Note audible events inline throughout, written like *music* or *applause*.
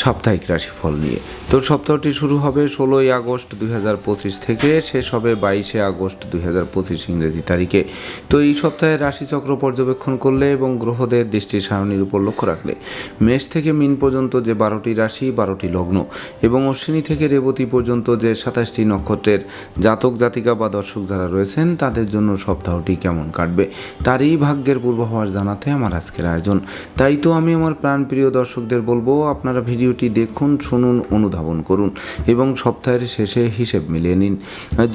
সাপ্তাহিক রাশিফল নিয়ে। তো সপ্তাহটি শুরু হবে ষোলোই আগস্ট দুই হাজার পঁচিশ থেকে, শেষ হবে বাইশে আগস্ট দুই হাজার পঁচিশ ইংরেজি তারিখে। তো এই সপ্তাহে রাশিচক্র পর্যবেক্ষণ করলে এবং গ্রহদের দৃষ্টি সারণীর উপর লক্ষ্য রাখলে। মেষ থেকে মিন পর্যন্ত যে বারোটি রাশি, বারোটি লগ্ন এবং অশ্বিনী থেকে রেবতী পর্যন্ত যে সাতাশটি নক্ষত্রের জাতক, জাতিকা বা দর্শক যারা রয়েছেন, তাদের জন্য সপ্তাহটি কেমন কাটবে তারই ভাগ্যের পূর্বাভাস জানাতে আমার আজকের আয়োজন। তাই তো আমি আমার প্রাণপ্রিয় দর্শকদের বলব, আপনারা ভিডিওটি দেখুন, শুনুন, অনুধাবন করুন এবং সপ্তাহের শেষে হিসেব মিলিয়ে নিন।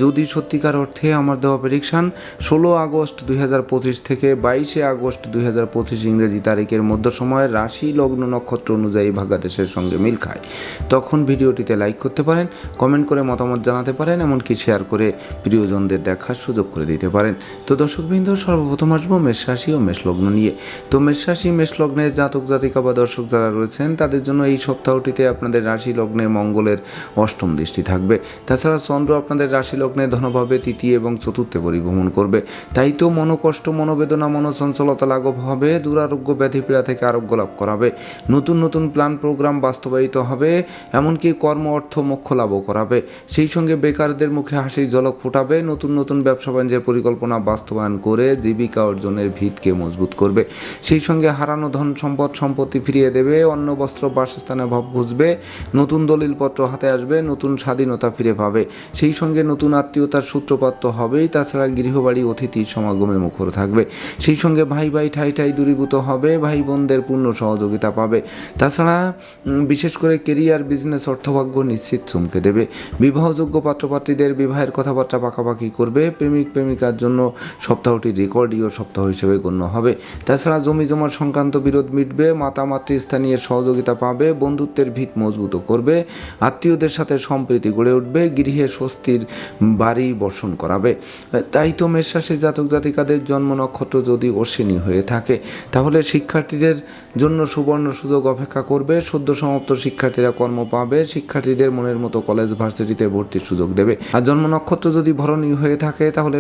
যদি সত্যিকার অর্থে আমার দেওয়া প্রেডিকশান ষোলো আগস্ট দুই হাজার পঁচিশ থেকে বাইশে আগস্ট দুই হাজার পঁচিশ ইংরেজি তারিখের মধ্য সময় রাশি লগ্ন নক্ষত্র অনুযায়ী ভাগাদেশের সঙ্গে মিল খায়। তখন ভিডিওটিতে লাইক করতে পারেন কমেন্ট করে মতামত জানাতে পারেন, এমনকি শেয়ার করে প্রিয়জনদের দেখার সুযোগ করে দিতে পারেন। তো দর্শকবৃন্দ, সর্বপ্রথম আসব মেষ রাশি ও মেষ লগ্ন নিয়ে। তো মেষ রাশি, মেষ লগ্নের জাতক জাতিকা বা দর্শক যারা রয়েছেন, তাদের জন্য এই সপ্তাহটিতে আপনাদের রাশি লগ্নে মঙ্গলের অষ্টম দৃষ্টি থাকবে। তাছাড়া চন্দ্র আপনাদের রাশি লগ্নে ধনভাবে তৃতীয় এবং চতুর্থে পরিভ্রমণ করবে। তাই তো মনোকষ্ট, মনোবেদনা, মনোচঞ্চলতা লাঘব হবে, দুরারোগ্য ব্যাধি পীড়া থেকে আরোগ্য লাভ করাবে। নতুন নতুন প্ল্যান, প্রোগ্রাম বাস্তবায়িত হবে, এমনকি কর্ম, অর্থ, মোক্ষ লাভও করাবে। সেই সঙ্গে বেকারদের মুখে হাসির ঝলক ফোটাবে, নতুন নতুন ব্যবসা বাণিজ্যের পরিকল্পনা বাস্তবায়ন করে জীবিকা অর্জনের ভিতকে মজবুত করবে। সেই সঙ্গে হারানো ধন সম্পদ, সম্পত্তি ফিরিয়ে দেবে, অন্ন, বস্ত্র, বাসস্থানে ভাব ঘুষবে নতুন দলিলপত্র হাতে আসবে, নতুন স্বাধীনতা ফিরে পাবে। সেই সঙ্গে নতুন আত্মীয়তার সূত্রপাত তো হবেই, তাছাড়া গৃহবাড়ি অতিথি সমাগমে মুখর থাকবে। সেই সঙ্গে ভাই ভাই ঠাই ঠাই দূরীভূত হবে, ভাই বোনদের পূর্ণ সহযোগিতা পাবে। তাছাড়া বিশেষ করে কেরিয়ার, বিজনেস, অর্থভাগ্য নিশ্চিত চমকে দেবে। বিবাহযোগ্য পাত্রপাত্রীদের বিবাহের কথাবার্তা পাকাপাকি করবে, প্রেমিক প্রেমিকার জন্য সপ্তাহটি রেকর্ডীয় সপ্তাহ হিসেবে গণ্য হবে। তাছাড়া জমি জমার সংক্রান্ত বিরোধ মিটবে মাতা মাতৃস্থানীয় সহযোগিতা পাবে বন্ধুত্বের ভিত মজবুত করবে, আত্মীয়দের সাথে সম্প্রীতি গড়ে উঠবে, গৃহে স্বস্তির বাড়ি বর্ষণ করাবে। তাই তো মেষরাশি জাতক জাতিকাদের জন্ম নক্ষত্র যদি অশ্বিনী হয়ে থাকে, তাহলে শিক্ষার্থীদের জন্য সুবর্ণ সুযোগ অপেক্ষা করবে। সদ্য সমাপ্ত শিক্ষার্থীরা কর্ম পাবে, শিক্ষার্থীদের মনের মতো কলেজ, ভার্সিটিতে ভর্তির সুযোগ দেবে। আর জন্ম নক্ষত্র যদি ভরণী হয়ে থাকে, তাহলে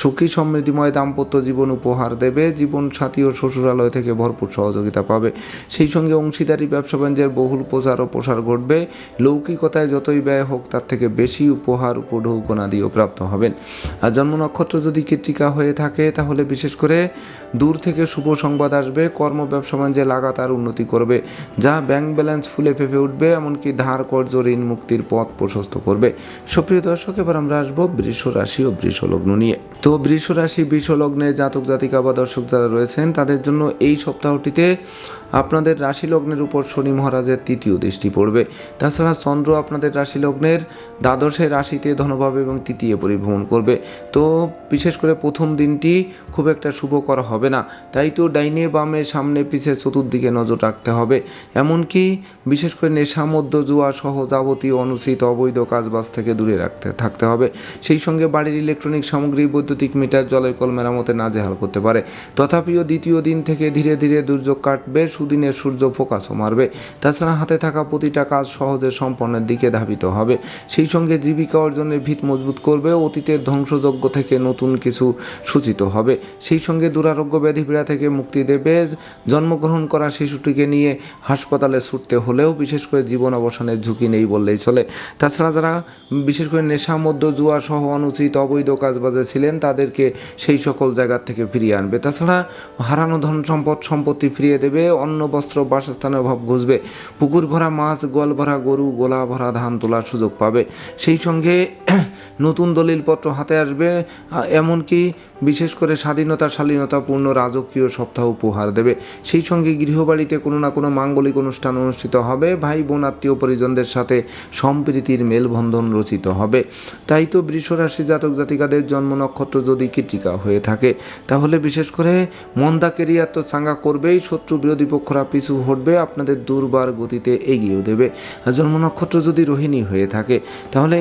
সুখী সমৃদ্ধিময় দাম্পত্য জীবন উপহার দেবে জীবন সাথী ও শ্বশুরালয় থেকে ভরপুর সহযোগিতা পাবে। সেই সঙ্গে অংশীদারি, ব্যবসা বাণিজ্যের বহুল প্রচার ও প্রসার ঘটবে। লৌকিকতায় যতই ব্যয় হোক, তার থেকে বেশি উপহার উপঢৌকনাদিও প্রাপ্ত হবেন। আর জন্ম নক্ষত্র যদি কৃত্রিকা হয়ে থাকে, তাহলে বিশেষ করে দূর থেকে শুভ সংবাদ আসবে, কর্ম ব্যবসা বাণিজ্যে লাগাতার উন্নতি করবে, যা ব্যাংক ব্যালেন্স ফুলে ফেপে উঠবে, এমনকি ধার কর্য ঋণ মুক্তির পথ প্রশস্ত করবে। সুপ্রিয় দর্শক, এবার আমরা আসব বৃষ রাশি ও বৃষ লগ্ন নিয়ে। তো বৃষ রাশি, বৃষ লগ্নে জাতক জাতিকা বা দর্শক যারা রয়েছেন, তাদের জন্য এই সপ্তাহটিতে আপনাদের রাশি লগ্নের উপর শনি মহারাজের তৃতীয় দৃষ্টি পড়বে। তাছাড়া চন্দ্র আপনাদের রাশি লগ্নের দ্বাদশে রাশিতে ধনভাবে এবং তৃতীয় পরিভ্রমণ করবে। তো বিশেষ করে প্রথম দিনটি খুব একটা শুভ করা হবে না। তাই তো ডাইনে বামে সামনে পিছে চতুর্দিকে নজর রাখতে হবে। এমনকি বিশেষ করে নেশা মধ্য জুয়া সহ যাবতীয় অনুচিত অবৈধ কাজবাজ থেকে দূরে রাখতে, থাকতে হবে। সেই সঙ্গে বাড়ির ইলেকট্রনিক সামগ্রী, বৈদ্যুতিক মিটার, জলের কল মেরামতে নাজেহাল করতে পারে। তথাপিও দ্বিতীয় দিন থেকে ধীরে ধীরে দুর্যোগ কাটবে সুদিনের সূর্য ফোকাসও মারবে। তাছাড়া হাতে থাকা প্রতিটা কাজ সহজে সম্পন্নের দিকে ধাবিত হবে। সেই সঙ্গে জীবিকা অর্জনের ভিত মজবুত করবে, অতীতের ধ্বংসযজ্ঞ থেকে নতুন কিছু সূচিত হবে। সেই সঙ্গে দুরারোগ্য ব্যাধিপীড়া থেকে মুক্তি দেবে। জন্মগ্রহণ করা শিশুটিকে নিয়ে হাসপাতালে ছুটতে হলেও বিশেষ করে জীবন অবসানের ঝুঁকি নেই বললেই চলে। তাছাড়া যারা বিশেষ করে নেশা মধ্য জুয়া সহ অনুচিত অবৈধ কাজবাজে ছিলেন, তাদেরকে সেই সকল জায়গার থেকে ফিরিয়ে আনবে। তাছাড়া হারানো ধন সম্পদ, সম্পত্তি ফিরিয়ে দেবে। অন্ন বস্ত্র বাসস্থানের অভাব ঘুষবে। পুকুর ভরা মাছ, গোয়াল ভরা গরু, গোলা ভরা ধান তোলার সুযোগ পাবে। সেই সঙ্গে *clears throat* নতুন দলিলপত্র হাতে আসবে। এমনকি বিশেষ করে স্বাধীনতা, শালীনতাপূর্ণ রাজকীয় সপ্তাহ উপহার দেবে। সেই সঙ্গে গৃহবাড়িতে কোনো না কোনো মাঙ্গলিক অনুষ্ঠান অনুষ্ঠিত হবে। ভাই বোন আত্মীয় পরিজনদের সাথে সম্প্রীতির মেলবন্ধন রচিত হবে। তাই তো বৃষরাশি জাতক জাতিকাদের জন্ম নক্ষত্র যদি কৃতিকা হয়ে থাকে, তাহলে বিশেষ করে মন্দা কেরিয়ার তো চাঙ্গা করবেই। শত্রু বিরোধী প্রতিপক্ষরা পিছু হটবে আপনাদের দুর্বার গতিতে এগিয়েও দেবে। জন্ম নক্ষত্র যদি রোহিণী হয়ে থাকে, তাহলে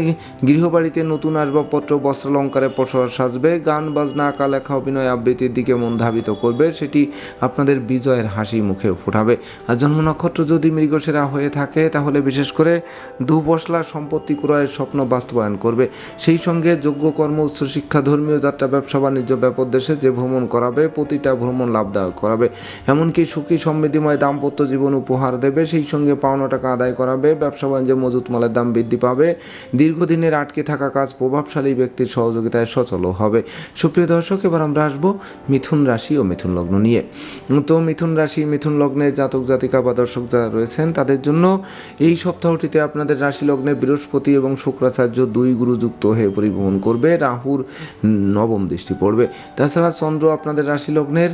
গৃহবাড়িতে নতুন আসবাবপত্র, বস্ত্রালঙ্কারে পসর সাজবে, গান, বাজনা আঁকা লেখা অভিনয় আবৃত্তির দিকে মন ধাবিত করবে, সেটি আপনাদের বিজয়ের হাসি মুখে ফোটাবে। আর জন্ম নক্ষত্র যদি মৃগসেরা হয়ে থাকে, তাহলে বিশেষ করে দুপশলা সম্পত্তি ক্রয়ের স্বপ্ন বাস্তবায়ন করবে। সেই সঙ্গে যোগ্য কর্ম উচ্চশিক্ষা ধর্মীয় যাত্রা, ব্যবসা, বাণিজ্য ব্যাপক দেশে যে ভ্রমণ করাবে, প্রতিটা ভ্রমণ লাভদায়ক করাবে। এমনকি সুখী সমৃদ্ধিময় দাম্পত্য জীবন উপহার দেবে, সেই সঙ্গে পাওনা টাকা আদায় করাবে, ব্যবসা বাণিজ্যে মজুত মালের দাম বৃদ্ধি পাবে, দীর্ঘদিনের আটকে থাকা কাজ প্রভাবশালী ব্যক্তির সহযোগিতায় সচল হবে। সুপ্রিয় দর্শক, এবার আমরা আসব মিথুন রাশি ও মিথুন লগ্ন নিয়ে। তো মিথুন রাশি, মিথুন লগ্নে জাতক, জাতিকা বা দর্শক যারা রয়েছেন, তাদের জন্য এই সপ্তাহটিতে আপনাদের রাশি লগ্নে বৃহস্পতি এবং শুক্রাচার্য দুই গুরুযুক্ত হয়ে পরিভ্রমণ করবে, রাহুর নবম দৃষ্টি পড়বে। তাছাড়া চন্দ্র আপনাদের রাশি লগ্নের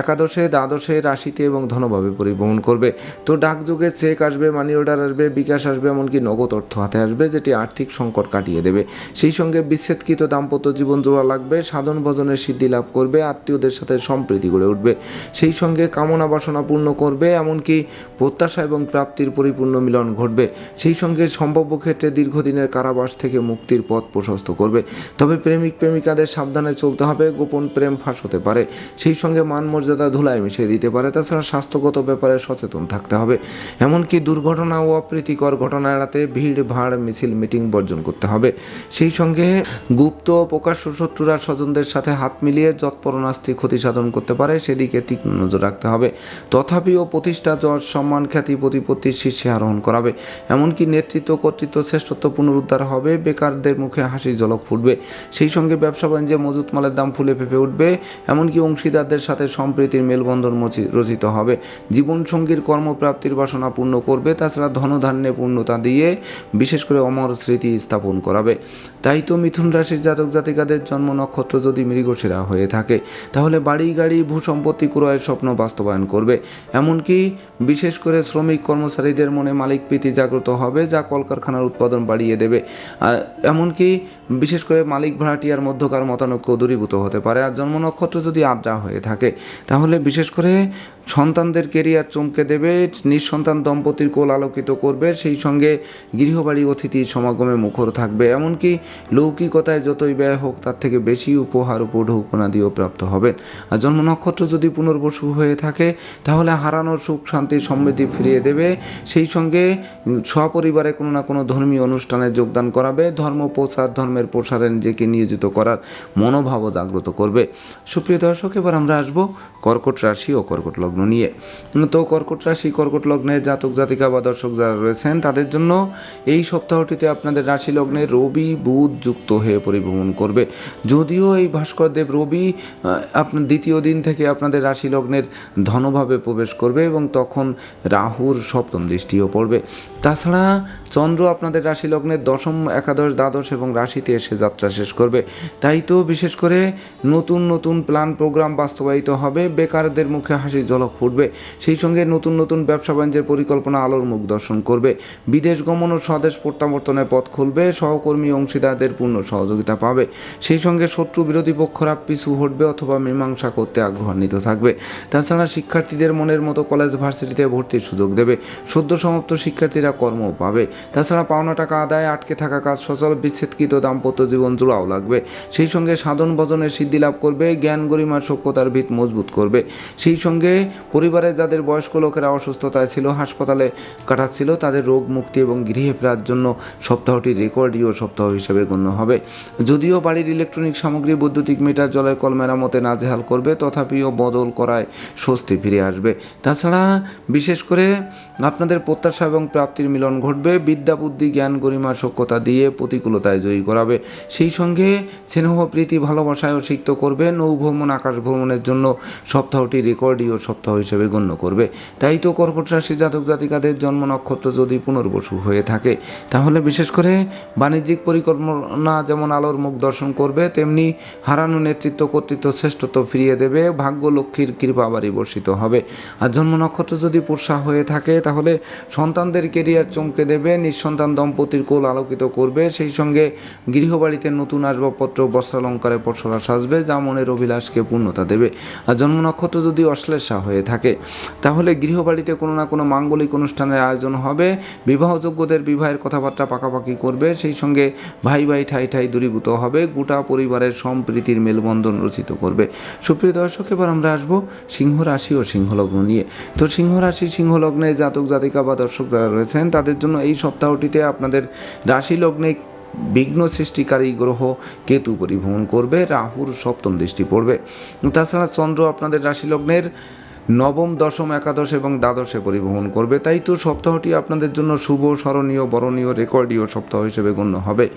একাদশে, দ্বাদশে, রাশিতে এবং ধনভাবে পরিবহন করবে। তো ডাকযোগে চেক আসবে মানি অর্ডার আসবে, বিকাশ আসবে, এমনকি নগদ অর্থ হাতে আসবে, যেটি আর্থিক সংকট কাটিয়ে দেবে। সেই সঙ্গে বিচ্ছেদকৃত দাম্পত্য জীবন জোড়া লাগবে, সাধন ভজনের সিদ্ধি লাভ করবে, আত্মীয়দের সাথে সম্প্রীতি গড়ে উঠবে। সেই সঙ্গে কামনা বাসনা পূর্ণ করবে, এমনকি প্রত্যাশা এবং প্রাপ্তির পরিপূর্ণ মিলন ঘটবে। সেই সঙ্গে সম্ভাব্য ক্ষেত্রে দীর্ঘদিনের কারাবাস থেকে মুক্তির পথ প্রশস্ত করবে। তবে প্রেমিক প্রেমিকাদের সাবধানে চলতে হবে, গোপন প্রেম ফাঁস হতে পারে। সেই সঙ্গে মান মর্যাদা ধুলায় মিশিয়ে দিতে পারে, তাছাড়া স্বাস্থ্যগত ব্যাপারে সচেতন থাকতে হবে। এমনকি দুর্ঘটনা ও অপ্রীতিকর ঘটনা এড়াতে ভিড়, ভাড়, মিছিল, মিটিং বর্জন করতে হবে। সেই সঙ্গে গুপ্ত ও প্রকাশ্য শত্রুরা স্বজনদের সাথে হাত মিলিয়ে যৎপরণাস্তি ক্ষতি সাধন করতে পারে, সেদিকে তীক্ষ্ণ নজর রাখতে হবে। তথাপিও প্রতিষ্ঠা যশ সম্মান খ্যাতি প্রতিপত্তির শীর্ষে আরোহণ করাবে। এমনকি নেতৃত্ব কর্তৃত্ব শ্রেষ্ঠত্ব পুনরুদ্ধার হবে, বেকারদের মুখে হাসি ঝলক ফুটবে। সেই সঙ্গে ব্যবসা বাণিজ্যে মজুত মালের দাম ফুলে ফেপে উঠবে। এমনকি অংশীদারদের সাথে সম্প্রীতির মেলবন্ধন মচি- রচিত হবে। জীবনসঙ্গীর কর্মপ্রাপ্তির বাসনা পূর্ণ করবে, তাছাড়া ধনধান্যে পূর্ণতা দিয়ে বিশেষ করে অমর স্মৃতি স্থাপন করাবে। তাই তো মিথুন রাশির জাতক জাতিকাদের জন্ম নক্ষত্র যদি মৃগশিরা হয়ে থাকে, তাহলে বাড়ি, গাড়ি ভূ সম্পত্তি ক্রয়ের স্বপ্ন বাস্তবায়ন করবে। এমনকি বিশেষ করে শ্রমিক কর্মচারীদের মনে মালিক প্রীতি জাগ্রত হবে, যা কলকারখানার উৎপাদন বাড়িয়ে দেবে। এমনকি বিশেষ করে মালিক ভাড়াটিয়ার মধ্যকার মতানৈক্য দূরীভূত হতে পারে। আর জন্ম নক্ষত্র যদি আদ্রা হয়ে থাকে, তাহলে বিশেষ করে সন্তানদের কেরিয়ার চমকে দেবে, নিঃসন্তান দম্পতির কোল আলোকিত করবে, সেই সঙ্গে গৃহবাড়ি অতিথি সমাগমে মুখর থাকবে। এমনকি লৌকিকতায় যতই ব্যয় হোক, তার থেকে বেশি উপহার উপঢৌকনা দিয়েও প্রাপ্ত হবেন। আর জন্ম নক্ষত্র যদি পুনর্বসু হয়ে থাকে, তাহলে হারানোর সুখ, শান্তি, সমৃদ্ধি ফিরিয়ে দেবে। সেই সঙ্গে সপরিবারে কোনো না কোনো ধর্মীয় অনুষ্ঠানে যোগদান করাবে। ধর্ম প্রচার ধর্মের প্রসারে নিজেকে নিয়োজিত করার মনোভাবও জাগ্রত করবে। সুপ্রিয় দর্শক, এবার আমরা আসব কর্কট রাশি ও কর্কট লগ্ন নিয়ে। তো কর্কট রাশি, কর্কট লগ্নের জাতক, জাতিকা বা দর্শক যারা রয়েছেন, তাদের জন্য এই সপ্তাহটিতে আপনাদের রাশি লগ্নে রবি, বুধ যুক্ত হয়ে পরিভ্রমণ করবে। যদিও এই ভাস্করদেব রবি আপনার দ্বিতীয় দিন থেকে আপনাদের রাশি লগ্নের ধনভাবে প্রবেশ করবে এবং তখন রাহুর সপ্তম দৃষ্টিও পড়বে। তাছাড়া চন্দ্র আপনাদের রাশি লগ্নের দশম, একাদশ, দ্বাদশ এবং রাশিতে এসে যাত্রা শেষ করবে। তাই তো বিশেষ করে নতুন নতুন প্ল্যান প্রোগ্রাম বাস্তবায়িত হবে, বেকারদের মুখে হাসি ঝলক ফুটবে, সেই সঙ্গে নতুন নতুন ব্যবসা বাণিজ্যের পরিকল্পনা আলোর মুখ দর্শন করবে, বিদেশ গমন ও স্বদেশ প্রত্যাবর্তনের পথ খুলবে, সহকর্মী অংশীদারদের পূর্ণ সহযোগিতা পাবে, সেই সঙ্গে শত্রু বিরোধী পক্ষরা পিছু হটবে অথবা মীমাংসা করতে আগ্রহান্বিত থাকবে। তাছাড়া শিক্ষার্থীদের মনের মতো কলেজ ভার্সিটিতে ভর্তির সুযোগ দেবে, সদ্য সমাপ্ত শিক্ষার্থীরা কর্মও পাবে। তাছাড়া পাওনা টাকা আদায় আটকে থাকা কাজ সচল, বিচ্ছেদকৃত দাম্পত্য জীবন জোড়াও লাগবে। সেই সঙ্গে সাধন ভজনের সিদ্ধি লাভ করবে, জ্ঞান গরিমার সক্ষতার ভিত মজবুত করবে। সেই সঙ্গে পরিবারে যাদের বয়স্ক লোকেরা অসুস্থতায় ছিল, হাসপাতালে কাটাচ্ছিল, তাদের রোগ মুক্তি এবং গৃহে ফেরার জন্য সপ্তাহটি রেকর্ডীয় সপ্তাহ হিসেবে গণ্য হবে। যদিও বাড়ির ইলেকট্রনিক সামগ্রী, বৈদ্যুতিক মিটার, জলের কল মেরামতে নাজেহাল করবে তথাপিও বদল করায় স্বস্তি ফিরে আসবে। তাছাড়া বিশেষ করে আপনাদের প্রত্যাশা এবং প্রাপ্তির মিলন ঘটবে। বিদ্যা, বুদ্ধি, জ্ঞান গরিমা সক্ষতা দিয়ে প্রতিকূলতায় জয়ী করাবে সেই সঙ্গে স্নেহ, প্রীতি ভালোবাসায়ও সিক্ত করবে। নৌভ্রমণ আকাশ ভ্রমণের জন্য সপ্তাহটি রেকর্ডীয় সপ্তাহ হিসেবে গণ্য করবে। তাই তো কর্কট রাশি জাতক জাতিকাদের জন্ম নক্ষত্র যদি পুনর্বসু হয়ে থাকে, তাহলে বিশেষ করে বাণিজ্যিক পরিকল্পনা যেমন আলোর মুখ দর্শন করবে, তেমনি হারানো নেতৃত্ব, কর্তৃত্ব শ্রেষ্ঠত্ব ফিরিয়ে দেবে, ভাগ্য লক্ষ্মীর কৃপা বাড়ি বর্ষিত হবে। আর জন্ম নক্ষত্র যদি পুরসা হয়ে থাকে, তাহলে সন্তানদের কেরিয়ার চমকে দেবে, নিঃসন্তান দম্পতির কোল আলোকিত করবে। সেই সঙ্গে গৃহবাড়িতে নতুন আসবাবপত্র বস্ত্রালঙ্কারে পসরা সাজবে, যা মনের অভিলাষকে পূর্ণতা দেবে। আর জন্ম নক্ষত্র যদি অশ্লেষা হয়ে থাকে, তাহলে গৃহবাড়িতে কোনো না কোনো মাঙ্গলিক অনুষ্ঠানের আয়োজন হবে। বিবাহযোগ্যদের বিবাহের কথাবার্তা পাকাপাকি করবে, সেই সঙ্গে ভাই ভাই ঠাই ঠাই দূরীভূত হবে, গোটা পরিবারের সম্প্রীতির মেলবন্ধন রচিত করবে। সুপ্রিয় দর্শক, এবার আমরা আসব সিংহ রাশি ও সিংহলগ্ন নিয়ে। তো সিংহ রাশি, সিংহলগ্নে জাতক জাতিকা বা দর্শক যারা রয়েছেন, তাদের জন্য এই সপ্তাহটিতে আপনাদের রাশি লগ্নে বিঘ্ন সৃষ্টিকারী গ্রহ কেতু পরিভ্রমণ করবে, রাহুর সপ্তম দৃষ্টি পড়বে। তাছাড়া চন্দ্র আপনাদের রাশি লগ্নের নবম, দশম, একাদশ এবং দ্বাদশে পরিবহন করবে। তাই তো সপ্তাহটি আপনাদের জন্য শুভ, স্মরণীয়, বরণীয়, রেকর্ডীয় সপ্তাহ হিসেবে গণ্য হবে।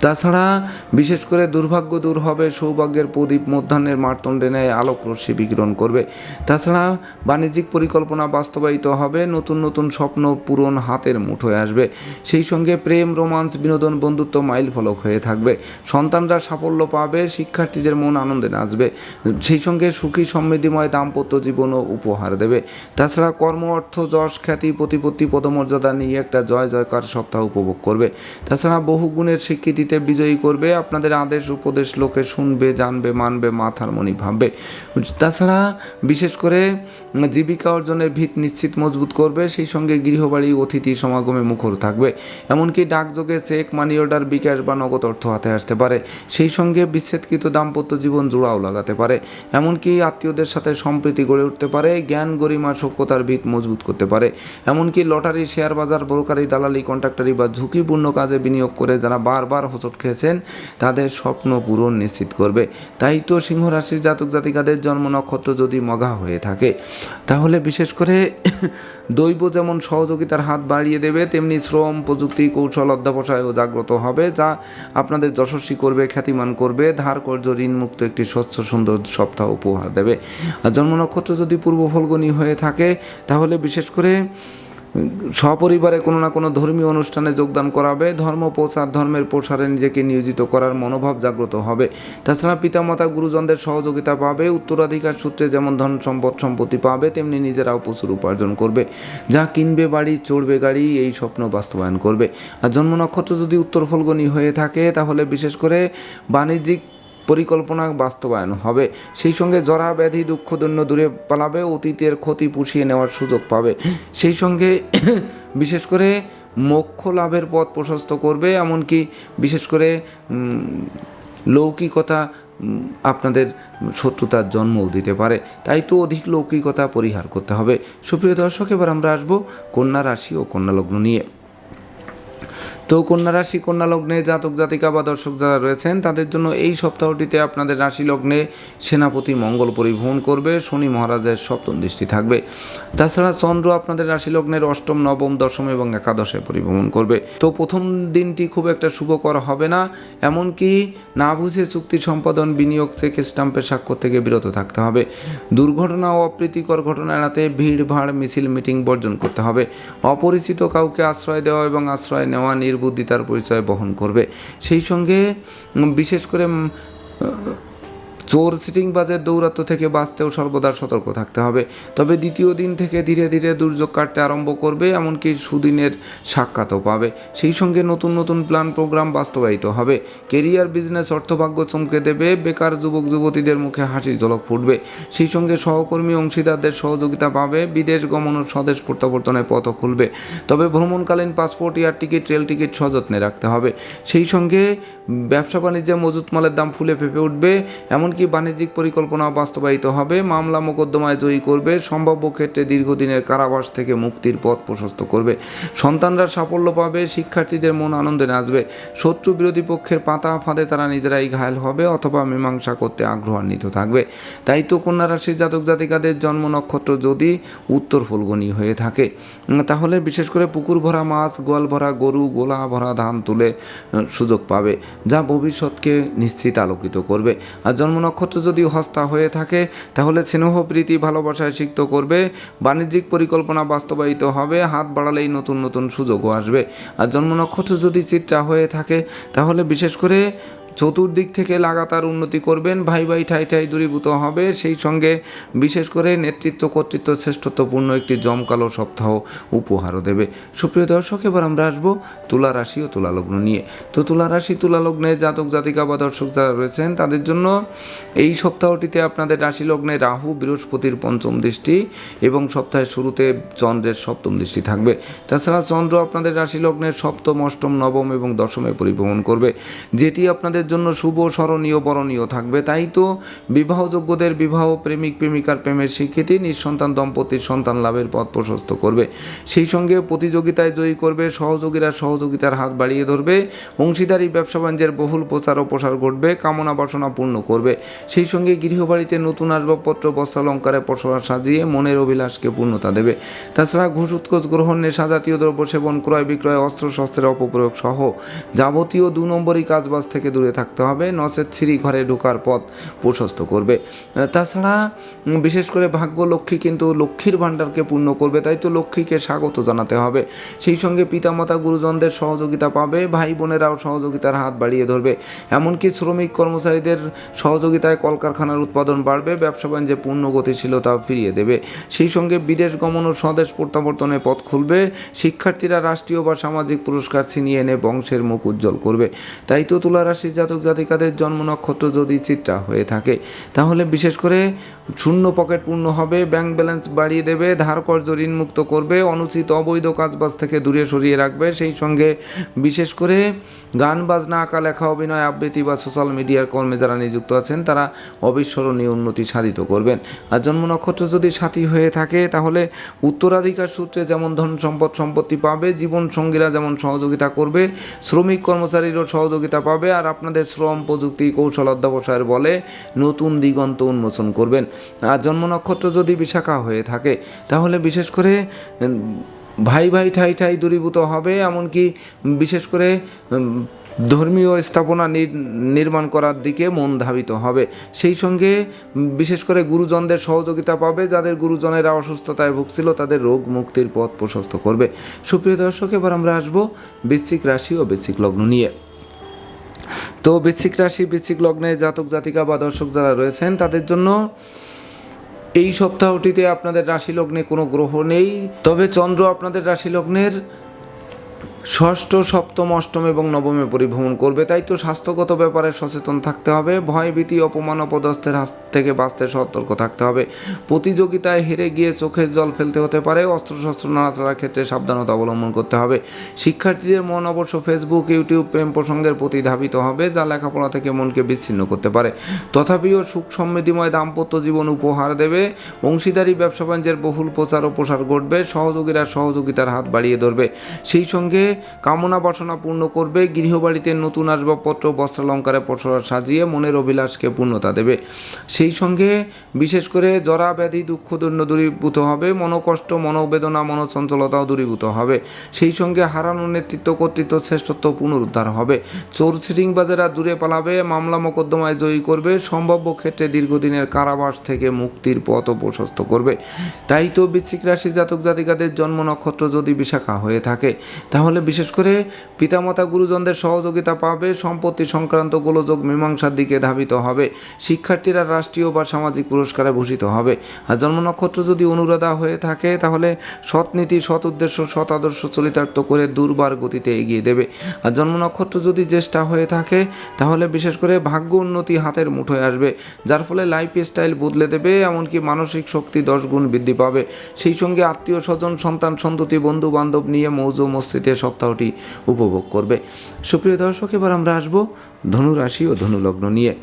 তাছাড়া বিশেষ করে দুর্ভাগ্য দূর হবে, সৌভাগ্যের প্রদীপ মধ্যাহ্নের মারতণ্ডে নেয় আলোক রশ্মি বিকিরণ করবে। তাছাড়া বাণিজ্যিক পরিকল্পনা বাস্তবায়িত হবে, নতুন নতুন স্বপ্ন পূরণ হাতের মুঠোয় আসবে। সেই সঙ্গে প্রেম, রোমান্স, বিনোদন, বন্ধুত্ব মাইল ফলক হয়ে থাকবে। সন্তানরা সাফল্য পাবে, শিক্ষার্থীদের মন আনন্দে নাচবে। সেই সঙ্গে সুখী, সমৃদ্ধিময় দাম্পত্য জীবনও উপহার দেবে। তাছাড়া কর্ম, অর্থ, যশ, খ্যাতি, প্রতিপত্তি, পদমর্যাদা নিয়ে একটা জয় জয়কার সপ্তাহ উপভোগ করবে। তাছাড়া বহু গুণের স্বীকৃতিতে বিজয়ী করবে, আপনাদের আদেশ, উপদেশ, লোকে শুনবে, জানবে, মানবে, মাথার মনি ভাববে। তাছাড়া বিশেষ করে জীবিকা অর্জনের ভিত নিশ্চিত মজবুত করবে, সেই সঙ্গে গৃহবাড়ি, অতিথি সমাগমে মুখর থাকবে। এমনকি ডাকযোগে চেক, মানি অর্ডার, বিকাশ বা নগদ অর্থ হাতে আসতে পারে। সেই সঙ্গে বিচ্ছেদকৃত দাম্পত্য জীবন জোড়াও লাগাতে পারে। এমনকি আত্মীয়দের সাথে সম্প্রীতি গড়ে উঠতে পারে। জ্ঞান গরিমা সভ্যতার ভিত মজবুত করতে পারে। এমনকি লটারি, শেয়ার বাজার, ব্রোকারি, দালালি, কন্ট্রাক্টারি বা ঝুঁকিপূর্ণ কাজে বিনিয়োগ করে যারা বারবার হোঁচট খেয়েছেন, তাদের স্বপ্ন পূরণ নিশ্চিত করবে। তাই তো সিংহরাশির জাতক জাতিকাদের জন্ম নক্ষত্র যদি মগা হয়ে থাকে, তাহলে বিশেষ করে দৈব যেমন সহযোগিতার হাত বাড়িয়ে দেবে, তেমনি শ্রম, প্রযুক্তি, কৌশল অধ্যাবসায়ও জাগ্রত হবে, যা আপনাদের যশস্বী করবে, খ্যাতিমান করবে, ধার কর্য ঋণমুক্ত একটি স্বচ্ছ, সুন্দর সপ্তাহ উপহার দেবে। আর জন্ম নক্ষত্র যদি পূর্ব ফলগণী হয়ে থাকে, তাহলে বিশেষ করে সপরিবারে কোনো না কোনো ধর্মীয় অনুষ্ঠানে যোগদান করাবে। ধর্ম প্রচার ধর্মের প্রসারে নিজেকে নিয়োজিত করার মনোভাব জাগ্রত হবে। তাছাড়া পিতামাতা, গুরুজনদের সহযোগিতা পাবে। উত্তরাধিকার সূত্রে যেমন ধন সম্পদ সম্পত্তি পাবে, তেমনি নিজেরাও প্রচুর উপার্জন করবে। যা কিনবে বাড়ি, চড়বে গাড়ি, এই স্বপ্ন বাস্তবায়ন করবে। আর জন্ম নক্ষত্র যদি উত্তর ফলগনি হয়ে থাকে, তাহলে বিশেষ করে বাণিজ্যিক পরিকল্পনা বাস্তবায়ন হবে। সেই সঙ্গে জরা ব্যাধি দুঃখদন্য দূরে পালাবে, অতীতের ক্ষতি পুষিয়ে নেওয়ার সুযোগ পাবে। সেই সঙ্গে বিশেষ করে মোক্ষ লাভের পথ প্রশস্ত করবে, এমনকি বিশেষ করে লৌকিকতা আপনাদের শত্রুতার জন্মও দিতে পারে। তাই তো অধিক লৌকিকতা পরিহার করতে হবে। সুপ্রিয় দর্শক, এবার আমরা আসব কন্যা রাশি ও কন্যা লগ্ন নিয়ে। তো কন্যা রাশি, কন্যা লগ্নে জাতক, জাতিকা বা দর্শক যারা রয়েছেন, তাদের জন্য এই সপ্তাহটিতে আপনাদের রাশি লগ্নে সেনাপতি মঙ্গল পরিভ্রমণ করবে। শনি মহারাজের সপ্তম দৃষ্টি থাকবে। তাছাড়া চন্দ্র আপনাদের রাশি লগ্নের অষ্টম, নবম, দশম এবং একাদশে পরিভ্রমণ করবে। তো প্রথম দিনটি খুব একটা শুভকর হবে না। এমনকি না বুঝে চুক্তি সম্পাদন, বিনিয়োগ, চেক, স্টাম্পের স্বাক্ষর থেকে বিরত থাকতে হবে। দুর্ঘটনা ও অপ্রীতিকর ঘটনা এড়াতে ভিড়, ভাড়, মিছিল, মিটিং বর্জন করতে হবে। অপরিচিত কাউকে আশ্রয় দেওয়া এবং আশ্রয় নেওয়া নির্বুদ্ধিতার পরিচয় বহন করবে। সেই সঙ্গে বিশেষ করে চোর সিটিং বাজের দৌরাত্ম থেকে বাঁচতেও সর্বদা সতর্ক থাকতে হবে। তবে দ্বিতীয় দিন থেকে ধীরে ধীরে দুর্যোগ কাটতে আরম্ভ করবে, এমনকি সুদিনের সাক্ষাৎও পাবে। সেই সঙ্গে নতুন নতুন প্ল্যান প্রোগ্রাম বাস্তবায়িত হবে। কেরিয়ার, বিজনেস, অর্থভাগ্য চমকে দেবে, বেকার যুবক, যুবতীদের মুখে হাসি ঝলক ফুটবে। সেই সঙ্গে সহকর্মী, অংশীদারদের সহযোগিতা পাবে, বিদেশ গমন ও স্বদেশ প্রত্যাবর্তনের পথও খুলবে। তবে ভ্রমণকালীন passport, air ticket, rail ticket সযত্নে রাখতে হবে। সেই সঙ্গে ব্যবসা বাণিজ্যে মজুত মালের দাম ফুলে ফেপে উঠবে, এমনকি বাণিজ্যিক পরিকল্পনা বাস্তবায়িত হবে। মামলা মোকদ্দমায় জয়ী করবে। সম্ভাব্য ক্ষেত্রে দীর্ঘদিনের কারাবাস থেকে মুক্তির পথ প্রশস্ত করবে। সন্তানরা সাফল্য পাবে, শিক্ষার্থীদের মন আনন্দে নাচবে। শত্রু বিরোধী পক্ষের পাতা ফাঁদে তারা নিজেরাই ঘায়ল হবে অথবা মীমাংসা করতে আগ্রহান্বিত থাকবে। তাই তো কন্যা রাশির জাতক জাতিকাদের জন্ম নক্ষত্র যদি উত্তর ফুলগনি হয়ে থাকে। তাহলে বিশেষ করে পুকুর ভরা মাছ, গোয়াল ভরা গরু, গোলা ভরা ধান তুলে সুযোগ পাবে, যা ভবিষ্যৎকে নিশ্চিত আলোকিত করবে। আর জন্ম নক্ষত্র যদি হস্তা হয়ে থাকে, তাহলে স্নেহপ্রীতি ভালোবাসায় সিক্ত করবে। বাণিজ্যিক পরিকল্পনা বাস্তবায়িত হবে, হাত বাড়ালেই নতুন নতুন সুযোগও আসবে। আর জন্ম নক্ষত্র যদি চিত্রা হয়ে থাকে, তাহলে বিশেষ করে চতুর্দিক থেকে লাগাতার উন্নতি করবেন। ভাই ভাই, ঠাই ঠাই দূরীভূত হবে। সেই সঙ্গে বিশেষ করে নেতৃত্ব, কর্তৃত্ব শ্রেষ্ঠত্বপূর্ণ একটি জমকালো সপ্তাহ উপহারও দেবে। সুপ্রিয় দর্শক, এবার আমরা আসব তুলা রাশি ও তুলা লগ্ন নিয়ে। তো তুলা রাশি, তুলা লগ্নে জাতক, জাতিকা বা দর্শক যারা রয়েছেন, তাদের জন্য এই সপ্তাহটিতে আপনাদের রাশি লগ্নে রাহু, বৃহস্পতির পঞ্চম দৃষ্টি এবং সপ্তাহের শুরুতে চন্দ্রের সপ্তম দৃষ্টি থাকবে। তাছাড়া চন্দ্র আপনাদের রাশি লগ্নের সপ্তম, অষ্টম, নবম এবং দশমে পরিভ্রমণ করবে, যেটি আপনাদের জন্য শুভ, স্মরণীয়, বরণীয় থাকবে। তাই তো বিবাহযোগ্যদের বিবাহ প্রেমিক, প্রেমিকার প্রেমের স্বীকৃতি নিঃসন্তান দম্পতির সন্তান লাভের পথ প্রশস্ত করবে। সেই সঙ্গে প্রতিযোগিতায় জয়ী করবে, সহযোগীরা সহযোগিতার হাত বাড়িয়ে ধরবে, অংশীদারি, ব্যবসা বাণিজ্যের বহুল প্রচার ও প্রসার ঘটবে, কামনা বাসনা পূর্ণ করবে। সেই সঙ্গে গৃহবাড়িতে নতুন আসবাবপত্র বস্ত্রালঙ্কারে পসরা সাজিয়ে মনের অভিলাষকে পূর্ণতা দেবে। তাছাড়া ঘুষ উৎকোচ গ্রহণ, নেশা জাতীয় দ্রব্য সেবন, ক্রয় বিক্রয় অস্ত্রশস্ত্রের অপপ্রয়োগ সহ যাবতীয় দু নম্বরই কাজবাজ থেকে দূরে থাকতে হবে নচেত সিঁড়ি ঘরে ঢোকার পথ প্রশস্ত করবে। তাছাড়া বিশেষ করে ভাগ্য লক্ষ্মী কিন্তু লক্ষ্মীর ভাণ্ডারকে পূর্ণ করবে, তাই তো লক্ষ্মীকে স্বাগত জানাতে হবে। সেই সঙ্গে পিতামাতা, গুরুজনদের সহযোগিতা পাবে, ভাই বোনেরাও সহযোগিতার হাত বাড়িয়ে ধরবে। এমনকি শ্রমিক কর্মচারীদের সহযোগিতায় কলকারখানার উৎপাদন বাড়বে, ব্যবসা বাণিজ্যে পূর্ণ গতিশীলতা ফিরিয়ে দেবে। সেই সঙ্গে বিদেশ গমন ও স্বদেশ প্রত্যাবর্তনের পথ খুলবে, শিক্ষার্থীরা রাষ্ট্রীয় বা সামাজিক পুরস্কার ছিনিয়ে এনে বংশের মুখ উজ্জ্বল করবে। তাই তো তুলা রাশির জাতক জাতিকাদের জন্ম নক্ষত্র যদি চিত্রা হয়ে থাকে, তাহলে বিশেষ করে শূন্য পকেট পূর্ণ হবে ব্যাংক ব্যালেন্স বাড়িয়ে দেবে, ধার কর্য ঋণ মুক্ত করবে, অনুচিত অবৈধ কাজবাজ থেকে দূরে সরিয়ে রাখবে, সেই সঙ্গে বিশেষ করে গান বাজনা, আঁকা লেখা, অভিনয়, আবৃত্তি বা সোশ্যাল মিডিয়ার কর্মে যারা নিযুক্ত আছেন, তারা অবিস্মরণীয় উন্নতি সাধিত করবেন। আর জন্ম নক্ষত্র যদি সাথী হয়ে থাকে, তাহলে উত্তরাধিকার সূত্রে যেমন ধন সম্পদ সম্পত্তি পাবে, জীবন সঙ্গীরা যেমন সহযোগিতা করবে, শ্রমিক কর্মচারীরও সহযোগিতা পাবে, আর আপনাদের শ্রম, প্রযুক্তি, কৌশল অধ্যবসায়ের বলে নতুন দিগন্ত উন্মোচন করবেন। আর জন্ম নক্ষত্র যদি বিশাখা হয়ে থাকে, তাহলে বিশেষ করে ভাই ভাই ঠাই ঠাই দূরীভূত হবে, এমনকি বিশেষ করে ধর্মীয় স্থাপনা নির- নির্মাণ করার দিকে মন ধাবিত হবে। সেই সঙ্গে বিশেষ করে গুরুজনদের সহযোগিতা পাবে, যাদের গুরুজনেরা অসুস্থতায় ভুগছিল, তাদের রোগ মুক্তির পথ প্রশস্ত করবে। সুপ্রিয় দর্শক, এবার আমরা আসব বৃশ্চিক রাশি ও বৃশ্চিক লগ্ন নিয়ে। তো বৃশ্চিক রাশি, বৃশ্চিক লগ্নে জাতক, জাতিকা বা দর্শক যারা রয়েছেন, তাদের জন্য এই সপ্তাহটিতে আপনাদের রাশি লগ্নে কোনো গ্রহ নেই। তবে চন্দ্র আপনাদের রাশি লগ্নের ষষ্ঠ, সপ্তম, অষ্টম এবং নবমে পরিভ্রমণ করবে। তাই তো স্বাস্থ্যগত ব্যাপারে সচেতন থাকতে হবে। ভয় ভীতি অপমান, অপদস্থের হাত থেকে বাঁচতে সতর্ক থাকতে হবে। প্রতিযোগিতায় হেরে গিয়ে চোখের জল ফেলতে হতে পারে। অস্ত্রশস্ত্র নাড়াচাড়ার ক্ষেত্রে সাবধানতা অবলম্বন করতে হবে। শিক্ষার্থীদের মন অবশ্য ফেসবুক ইউটিউব প্রেম প্রসঙ্গের প্রতি ধাবিত হবে, যা লেখাপড়া থেকে মনকে বিচ্ছিন্ন করতে পারে। তথাপিও সুখ সমৃদ্ধিময় দাম্পত্য জীবন উপহার দেবে। অংশীদারি, ব্যবসা বাণিজ্যের বহুল প্রচার ও প্রসার ঘটবে। সহযোগীরা সহযোগিতার হাত বাড়িয়ে ধরবে। সেই সঙ্গে কামনা বাসনা পূর্ণ করবে। গৃহবাড়িতে নতুন আসবাবপত্র বস্ত্রালঙ্কারে পসরা সাজিয়ে মনের অভিলাষকে পূর্ণতা দেবে। সেই সঙ্গে বিশেষ করে জরা ব্যাধি, দুঃখ, দৈন্য দূরীভূত হবে। মনোকষ্ট, মনোবেদনা, মনোচঞ্চলতাও দূরীভূত হবে। সেই সঙ্গে হারানো নেতৃত্ব, কর্তৃত্ব, শ্রেষ্ঠত্ব পুনরুদ্ধার হবে। চোর সিটিংবাজেরা দূরে পালাবে, মামলা মোকদ্দমায় জয়ী করবে। সম্ভাব্য ক্ষেত্রে দীর্ঘদিনের কারাবাস থেকে মুক্তির পথও প্রশস্ত করবে। তাই তো বৃশ্চিক রাশি জাতক জাতিকাদের জন্ম নক্ষত্র যদি বিশাখা হয়ে থাকে, তাহলে বিশেষ করে পিতামাতা গুরুজনদের সহযোগিতা পাবে, সম্পত্তি সংক্রান্ত গোলযোগ মীমাংসার দিকে ধাবিত হবে, শিক্ষার্থীরা রাষ্ট্রীয় বা সামাজিক পুরস্কারে ভূষিত হবে। আর জন্ম নক্ষত্র যদি অনুরাধা হয়ে থাকে, তাহলে সৎ নীতি, সৎ উদ্দেশ্য, সৎ আদর্শ চরিতার্থ করে দুর্বার গতিতে এগিয়ে দেবে। আর জন্ম নক্ষত্র যদি জ্যেষ্ঠা হয়ে থাকে, তাহলে বিশেষ করে ভাগ্য উন্নতি হাতের মুঠোয় আসবে, যার ফলে লাইফ স্টাইল বদলে দেবে, এমনকি মানসিক শক্তি দশ গুণ বৃদ্ধি পাবে। সেই সঙ্গে আত্মীয় স্বজন, সন্তান, সন্ততি বন্ধু বান্ধব নিয়ে মৌজ মস্তিতে সপ্তাহটি উপভোগ করবে। সুপ্রিয় দর্শক, এবার আমরা আসব ধনুরাশি ও ধনুলগ্ন নিয়ে।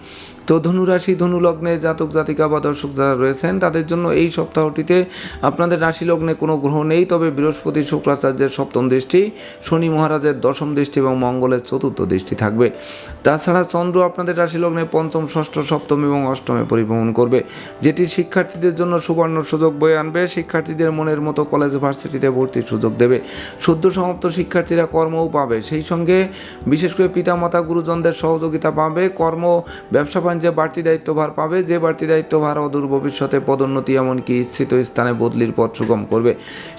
তো ধনুরাশি, ধনুলগ্নে জাতক, জাতিকা বা দর্শক যারা রয়েছেন, তাদের জন্য এই সপ্তাহটিতে আপনাদের রাশি লগ্নে কোনো গ্রহ নেই, তবে বৃহস্পতি শুক্রাচার্যের সপ্তম দৃষ্টি, শনি মহারাজের দশম দৃষ্টি এবং মঙ্গলের চতুর্থ দৃষ্টি থাকবে। তাছাড়া চন্দ্র আপনাদের রাশি লগ্নে পঞ্চম, ষষ্ঠ, সপ্তম এবং অষ্টমে পরিভ্রমণ করবে, যেটি শিক্ষার্থীদের জন্য সুবর্ণ সুযোগ বয়ে আনবে। শিক্ষার্থীদের মনের মতো কলেজ, ভার্সিটিতে ভর্তির সুযোগ দেবে। সদ্য সমাপ্ত শিক্ষার্থীরা কর্মও পাবে। সেই সঙ্গে বিশেষ করে পিতামাতা গুরুজনদের সহযোগিতা পাবে, কর্ম, ব্যবসা, বাণিজ্যে বাড়তি দায়িত্বভার পাবে, যে বাড়তি দায়িত্বভার অদূর ভবিষ্যতে পদোন্নতি এমনকি ইচ্ছিত স্থানে বদলির পথ সুগম করবে।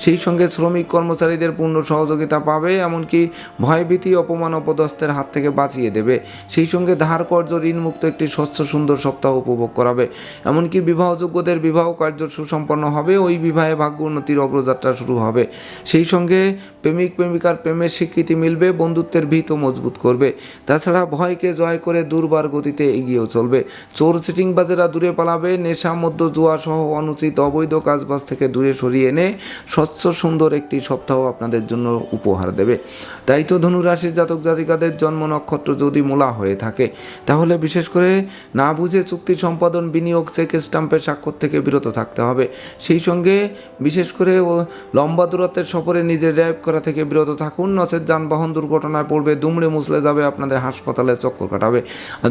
সেই সঙ্গে শ্রমিক কর্মচারীদের পূর্ণ সহযোগিতা পাবে, এমনকি ভয়ভীতি, অপমান, অপদস্থের হাত থেকে বাঁচিয়ে দেবে। সেই সঙ্গে ধার কর্য ঋণমুক্ত একটি স্বচ্ছ, সুন্দর সপ্তাহ উপভোগ করাবে। এমনকি বিবাহযোগ্যদের বিবাহ কার্য সুসম্পন্ন হবে, ওই বিবাহে ভাগ্য উন্নতির অগ্রযাত্রা শুরু হবে। সেই সঙ্গে প্রেমিক, প্রেমিকার প্রেমের স্বীকৃতি মিলবে, বন্ধুত্বের ভিত মজবুত করবে। তাছাড়া ভয়কে জয় করে দুর্বার গতিতে এগিয়েও চলবে। চোর সিটিংবাজেরা দূরে পালাবে, নেশা মধ্য জুয়া সহ অনুচিত অবৈধ কাজবাজ থেকে দূরে সরিয়ে এনে স্বচ্ছ, সুন্দর একটি সপ্তাহ আপনাদের জন্য উপহার দেবে। তাই তো ধনুরাশির জাতক জাতিকাদের জন্ম নক্ষত্র যদি মূলা হয়ে থাকে, তাহলে বিশেষ করে না বুঝে চুক্তি সম্পাদন, বিনিয়োগ, চেক স্টাম্পের স্বাক্ষর থেকে বিরত থাকতে হবে। সেই সঙ্গে বিশেষ করে লম্বা দূরত্বের সফরে নিজের ড্রাইভ করা থেকে বিরত থাকুন নচেত যানবাহন দুর্ঘটনায় পড়বে, দুমড়ে মুসলে যাবে, আপনাদের হাসপাতালে চক্কর কাটাবে।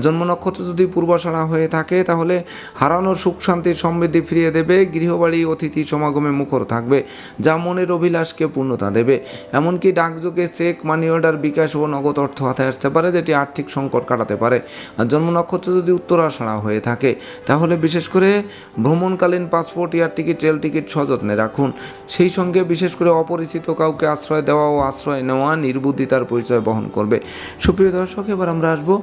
জন্ম নক্ষত্র যদি পূর্বাশারা হয়ে থাকে, তাহলে হারানোর সুখ শান্তির সমৃদ্ধি ফিরিয়ে দেবে, গৃহবাড়ি, অতিথি সমাগমে মুখর থাকবে, যা মনের অভিলাষকে পূর্ণতা দেবে। এমনকি ডাকযোগে চেক, মানি অর্ডার, বিকাশ ও নগদ অর্থ হাতে আসতে পারে, যেটি আর্থিক সংকট কাটাতে পারে। আর জন্ম নক্ষত্র যদি উত্তরাষাড়া হয়ে থাকে, তাহলে বিশেষ করে ভ্রমণকালীন passport, air ticket, rail ticket সযত্নে রাখুন। সেই সঙ্গে বিশেষ করে অপরিচিত কাউকে আশ্রয় দেওয়া ও আশ্রয় নেওয়া, নির্বুদ্ধিতার পরিচয় বহন করবে। সুপ্রিয় দর্শক, এবার আমরা আসব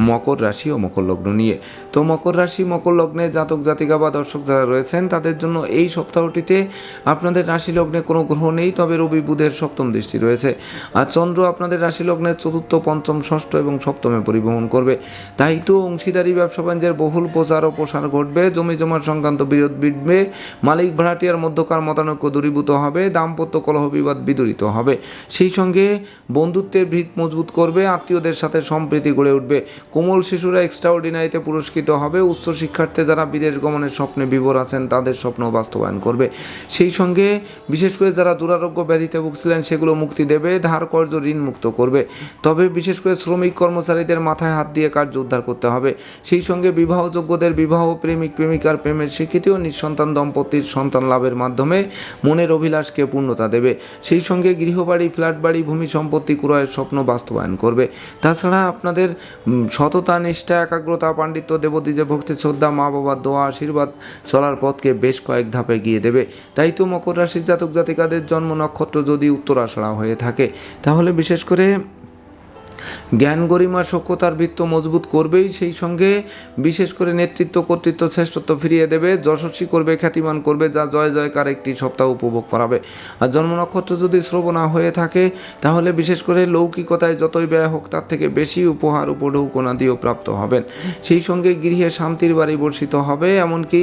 মকর রাশি ও মকর লগ্ন নিয়ে। তো মকর রাশি, মকর লগ্নে জাতক, জাতিকা বা দর্শক যারা রয়েছেন, তাদের জন্য এই সপ্তাহটিতে আপনাদের রাশি লগ্নে কোনো গ্রহ নেই, তবে রবি বুধের সপ্তম দৃষ্টি রয়েছে। আর চন্দ্র আপনাদের রাশি লগ্নের চতুর্থ, পঞ্চম, ষষ্ঠ এবং সপ্তমে পরিবহন করবে। তাই তো অংশীদারি, ব্যবসা বাণিজ্যের বহুল প্রচার ও প্রসার ঘটবে। জমি জমার সংক্রান্ত বিরোধ বিড়বে মালিক, ভাড়াটিয়ার মধ্যকার মতানৈক্য দূরীভূত হবে। দাম্পত্য কলহ বিবাদ বিদরিত হবে। সেই সঙ্গে বন্ধুত্বের ভিত মজবুত করবে, আত্মীয়দের সাথে সম্প্রীতি গড়ে উঠবে। কোমল শিশুরা এক্সট্রা অর্ডিনারিতে পুরস্কৃত হবে। উচ্চ শিক্ষার্থী যারা বিদেশ গমনের স্বপ্নে বিভোর আছেন, তাদের স্বপ্ন বাস্তবায়ন করবে। সেই সঙ্গে বিশেষ করে যারা দুরারোগ্য ব্যাধিতে ভুগছিলেন, সেগুলো মুক্তি দেবে, ধার কর্য ঋণ মুক্ত করবে। তবে বিশেষ করে শ্রমিক কর্মচারীদের মাথায় হাত দিয়ে কার্য উদ্ধার করতে হবে। সেই সঙ্গে বিবাহযোগ্যদের বিবাহ প্রেমিক, প্রেমিকার প্রেমের স্বীকৃতি ও নিঃসন্তান দম্পতির সন্তান লাভের মাধ্যমে মনের অভিলাষকে পূর্ণতা দেবে। সেই সঙ্গে গৃহবাড়ি, ফ্ল্যাট বাড়ি, ভূমি সম্পত্তি ক্রয়ের স্বপ্ন বাস্তবায়ন করবে। তাছাড়া আপনাদের সততা, নিষ্ঠা, একাগ্রতা, পাণ্ডিত্য যে ভক্তি, শ্রদ্ধা, মা বাবার দোয়া, আশীর্বাদ চলার পথকে বেশ কয়েক ধাপে গিয়ে দেবে। তাই তো মকর রাশির জাতক জাতিকাদের জন্ম নক্ষত্র যদি উত্তরাষড়া হয়ে থাকে, তাহলে বিশেষ করে জ্ঞান গরিমা সক্ষতার বৃত্ত মজবুত করবেই, সেই সঙ্গে বিশেষ করে নেতৃত্ব কর্তৃত্ব শ্রেষ্ঠত্ব ফিরিয়ে দেবে, যশস্বী করবে, খ্যাতিমান করবে, যা জয় জয়কার একটি সপ্তাহ উপভোগ করাবে। আর জন্ম নক্ষত্র যদি শ্রবণা হয়ে থাকে, তাহলে বিশেষ করে লৌকিকতায় যতই ব্যয় হোক, তার থেকে বেশি উপহার উপঢৌকনা দিয়েও প্রাপ্ত হবেন। সেই সঙ্গে গৃহে শান্তির বাড়ি বর্ষিত হবে, এমনকি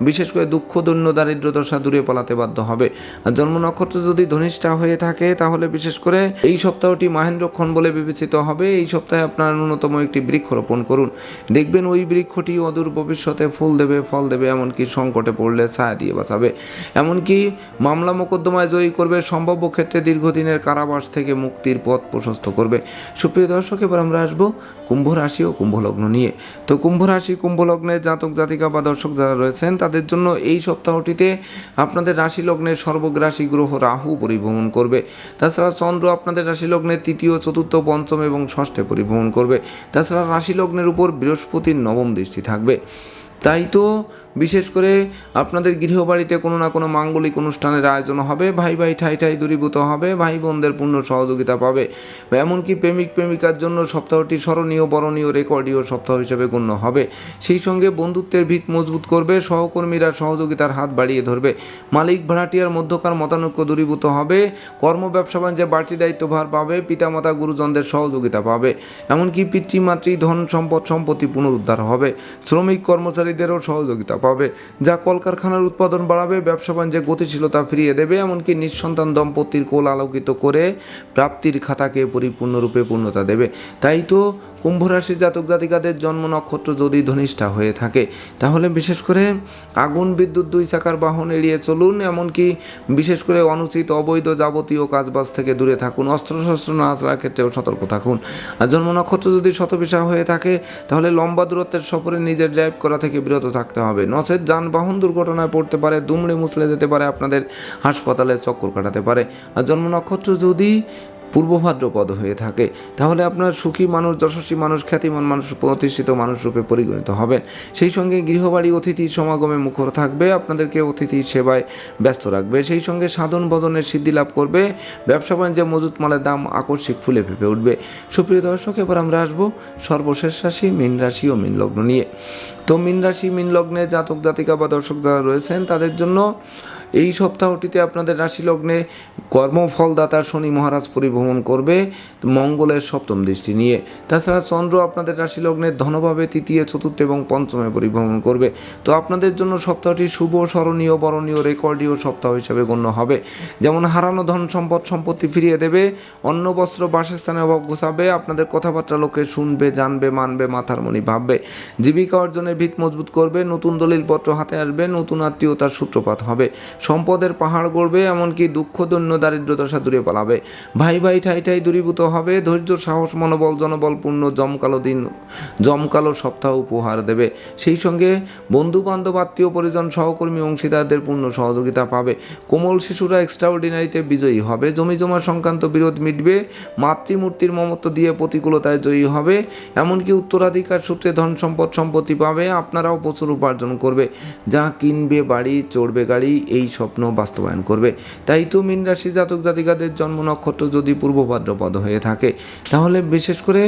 বিশেষ করে দুঃখ, দৈন্য দারিদ্র দশা দূরে পালাতে বাধ্য হবে। আর জন্ম নক্ষত্র যদি ধনিষ্ঠা হয়ে থাকে, তাহলে বিশেষ করে এই সপ্তাহটি মাহেন্দ্রক্ষণ বলে বিবেচিত হবে। এই সপ্তাহে আপনার ন্যূনতম একটি বৃক্ষ রোপণ করুন। দেখবেন ওই বৃক্ষটি অদূর ভবিষ্যতে ফুল দেবে, ফল দেবে, এমনকি সংকটে পড়লে ছায়া দিয়ে বাঁচাবে। এমনকি মামলা মোকদ্দমায় জয়ী করবে, সম্ভাব্য ক্ষেত্রে দীর্ঘদিনের কারাবাস থেকে মুক্তির পথ প্রশস্ত করবে। সুপ্রিয় দর্শক, এবার আমরা আসব কুম্ভ রাশি ও কুম্ভ লগ্ন নিয়ে। তো কুম্ভ রাশি কুম্ভ জাতক, জাতিকা বা দর্শক যারা রয়েছেন, তাদের জন্য এই সপ্তাহটিতে আপনাদের রাশি লগ্নের সর্বগ্রাসী গ্রহ রাহু পরিভ্রমণ করবে। তাছাড়া চন্দ্র আপনাদের রাশি লগ্নের তৃতীয়, চতুর্থ, পঞ্চম এবং ষষ্ঠে পরিভ্রমণ করবে। তাছাড়া রাশি লগ্নের উপর বৃহস্পতির নবম দৃষ্টি থাকবে। তাই তো বিশেষ করে আপনাদের গৃহবাড়িতে কোনো না কোনো মাঙ্গলিক অনুষ্ঠানের আয়োজন হবে, ভাই ভাই ঠাই ঠাই দূরীভূত হবে, ভাই বোনদের পূর্ণ সহযোগিতা পাবে। এমনকি প্রেমিক প্রেমিকার জন্য সপ্তাহটি স্মরণীয়, বরণীয়, রেকর্ডীয় সপ্তাহ হিসেবে গণ্য হবে। সেই সঙ্গে বন্ধুত্বের ভিত মজবুত করবে, সহকর্মীরা সহযোগিতার হাত বাড়িয়ে ধরবে। মালিক ভাড়াটিয়ার মধ্যকার মতানৈক্য দূরীভূত হবে, কর্ম ব্যবসা বাণিজ্যে বাড়তি দায়িত্বভার পাবে, পিতামাতা গুরুজনদের সহযোগিতা পাবে। এমনকি পিতৃমাতৃ ধন সম্পদ সম্পত্তি পুনরুদ্ধার হবে। শ্রমিক কর্মচারীদেরও সহযোগিতা পাবে। যা কলকারখানার উৎপাদন বাড়াবে, ব্যবসা বাণিজ্যে গতিশীলতা ফিরিয়ে দেবে, এমনকি নিঃসন্তান দম্পতির কোল আলোকিত করে প্রাপ্তির খাতাকে পরিপূর্ণরূপে পূর্ণতা দেবে। তাই তো কুম্ভ রাশি জাতক জাতিকাদের জন্ম নক্ষত্র যদি ধনিষ্ঠা হয়ে থাকে, তাহলে বিশেষ করে আগুন, বিদ্যুৎ, দুই চাকার বাহন এড়িয়ে চলুন, এমনকি বিশেষ করে অনুচিত, অবৈধ যাবতীয় কাজবাজ থেকে দূরে থাকুন, অস্ত্রশস্ত্র না চলার ক্ষেত্রেও সতর্ক থাকুন। আর জন্ম নক্ষত্র যদি শতবিশা হয়ে থাকে, তাহলে লম্বা দূরত্বের সফরে নিজের ড্রাইভ করা থেকে বিরত থাকতে হবে। নচেত যানবাহন দুর্ঘটনায় পড়তে পারে, দুমড়ে মুছলে যেতে পারে, আপনাদের হাসপাতালে চক্কর কাটাতে পারে। আর জন্ম নক্ষত্র যদি পূর্ব ভাদ্রপদ হয়ে থাকে। তাহলে আপনার সুখী মানুষ, যশস্বী মানুষ, খ্যাতিমান মানুষ, প্রতিষ্ঠিত মানুষ রূপে পরিগণিত হবেন। সেই সঙ্গে গৃহবাড়ি, অতিথি, সমাগমে মুখর থাকবে, আপনাদেরকে অতিথি সেবায় ব্যস্ত রাখবে। সেই সঙ্গে সাধন বদনের সিদ্ধি লাভ করবে, ব্যবসা বাণিজ্যে মজুত মালের দাম আকস্মিক ফুলে ফেপে উঠবে। সুপ্রিয় দর্শক, এবার আমরা আসব সর্বশেষ রাশি, মীন রাশি ও মীন লগ্ন নিয়ে। তো মীন রাশি, মীন লগ্নে জাতক জাতিকা বা দর্শক যারা রয়েছেন, তাদের জন্য এই সপ্তাহটিতে আপনাদের রাশি লগ্নে কর্মফলদাতা শনি মহারাজ পরিভ্রমণ করবে মঙ্গলের সপ্তম দৃষ্টি নিয়ে। তাছাড়া চন্দ্র আপনাদের রাশি লগ্নে ধনভাবে তৃতীয়, চতুর্থ এবং পঞ্চমে পরিভ্রমণ করবে। তো আপনাদের জন্য সপ্তাহটি শুভ, স্মরণীয়, বরণীয়, রেকর্ডীয় সপ্তাহ হিসাবে গণ্য হবে। যেমন হারানো ধন সম্পদ, সম্পত্তি ফিরিয়ে দেবে, অন্ন, বস্ত্র, বাসস্থানে অভাব ঘুষাবে, আপনাদের কথাবার্তা লোকে শুনবে, জানবে, মানবে, মাথার মনি ভাববে। জীবিকা অর্জনের ভিত মজবুত করবে, নতুন দলিলপত্র হাতে আসবে, নতুন আত্মীয়তার সূত্রপাত হবে। সম্পদের পাহাড় গড়বে, এমনকি দুঃখ দৈন্য দারিদ্র দশা দূরে পালাবে। ভাই ভাই ঠাই ঠাই দূরীভূত হবে, ধৈর্য, সাহস, মনোবল জনবল পূর্ণ জমকালো দিন, জমকালো সপ্তাহ উপহার দেবে। সেই সঙ্গে বন্ধু বান্ধব আত্মীয়, পরিজন, সহকর্মী, অংশীদারদের পূর্ণ সহযোগিতা পাবে। কোমল শিশুরা এক্সট্রাঅর্ডিনারিতে বিজয়ী হবে। জমি জমা সংক্রান্ত বিরোধ মিটবে, মাতৃমূর্তির মমত্ব দিয়ে প্রতিকূলতায় জয়ী হবে, এমনকি উত্তরাধিকার সূত্রে ধন সম্পদ সম্পত্তি পাবে, আপনারাও প্রচুর উপার্জন করবে। যা কিনবে, বাড়ি, চড়বে গাড়ি, এই স্বপ্ন বাস্তবায়ন করবে। তাই তো মীন রাশি জাতক জাতিকাদের জন্ম নক্ষত্র যদি পূর্ব ভাদ্রপদ হয়ে থাকে, তাহলে বিশেষ করে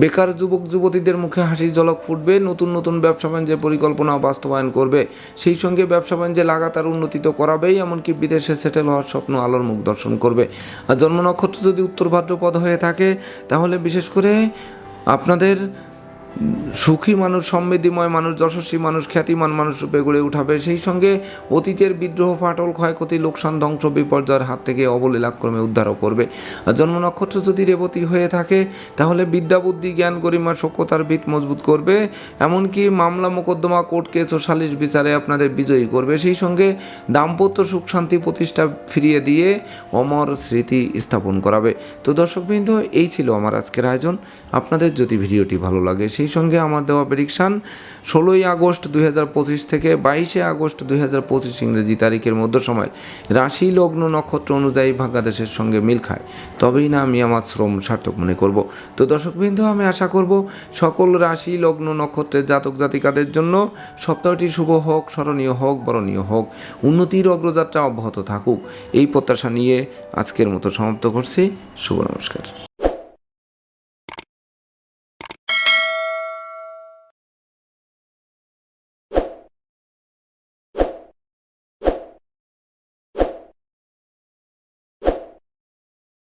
বেকার যুবক যুবতীদের মুখে হাসির ঝলক ফুটবে, নতুন নতুন ব্যবসা বাণিজ্যের পরিকল্পনা বাস্তবায়ন করবে। সেই সঙ্গে ব্যবসা বাণিজ্যে লাগাতার উন্নতি তো করাবেই, এমনকি বিদেশে সেটেল হওয়ার স্বপ্ন আলোর মুখ দর্শন করবে। আর জন্ম নক্ষত্র যদি উত্তর ভাদ্রপদ হয়ে থাকে, তাহলে বিশেষ করে আপনাদের সুখী মানুষ, সমৃদ্ধিময় মানুষ, যশস্বী মানুষ, খ্যাতিমান মানুষ রূপে গড়ে উঠাবে। সেই সঙ্গে অতীতের বিদ্রোহ, ফাটল, ক্ষয়ক্ষতি, লোকসান, ধ্বংস, বিপর্যয়ের হাত থেকে অবলীলাক্রমে উদ্ধারও করবে। জন্ম নক্ষত্র যদি রেবতী হয়ে থাকে, তাহলে বিদ্যা বুদ্ধি জ্ঞান, গরিমা সক্ষতার ভিত মজবুত করবে। এমনকি মামলা, মোকদ্দমা, কোর্ট কেস ও সালিশ বিচারে আপনাদের বিজয়ী করবে। সেই সঙ্গে দাম্পত্য সুখ, শান্তি প্রতিষ্ঠা ফিরিয়ে দিয়ে অমর স্মৃতি স্থাপন করাবে। তো দর্শকবৃন্দ, এই ছিল আমার আজকের আয়োজন। আপনাদের যদি ভিডিওটি ভালো লাগে সেই সঙ্গে আমার দেওয়া প্রেডিকশান ষোলোই আগস্ট দুই হাজার পঁচিশ থেকে বাইশে আগস্ট দুই হাজার পঁচিশ ইংরেজি তারিখের মধ্য সময় রাশি লগ্ন নক্ষত্র অনুযায়ী ভাগ্যাদেশের সঙ্গে মিল খায়। তবেই না আমি আমার শ্রম সার্থক মনে করব। তো দর্শকবৃন্দ, আমি আশা করব সকল রাশি লগ্ন নক্ষত্রের জাতক জাতিকাদের জন্য সপ্তাহটি শুভ হোক, স্মরণীয় হোক, বরণীয় হোক। উন্নতির অগ্রযাত্রা অব্যাহত থাকুক। এই প্রত্যাশা নিয়ে আজকের মতো সমাপ্ত করছি। শুভ নমস্কার।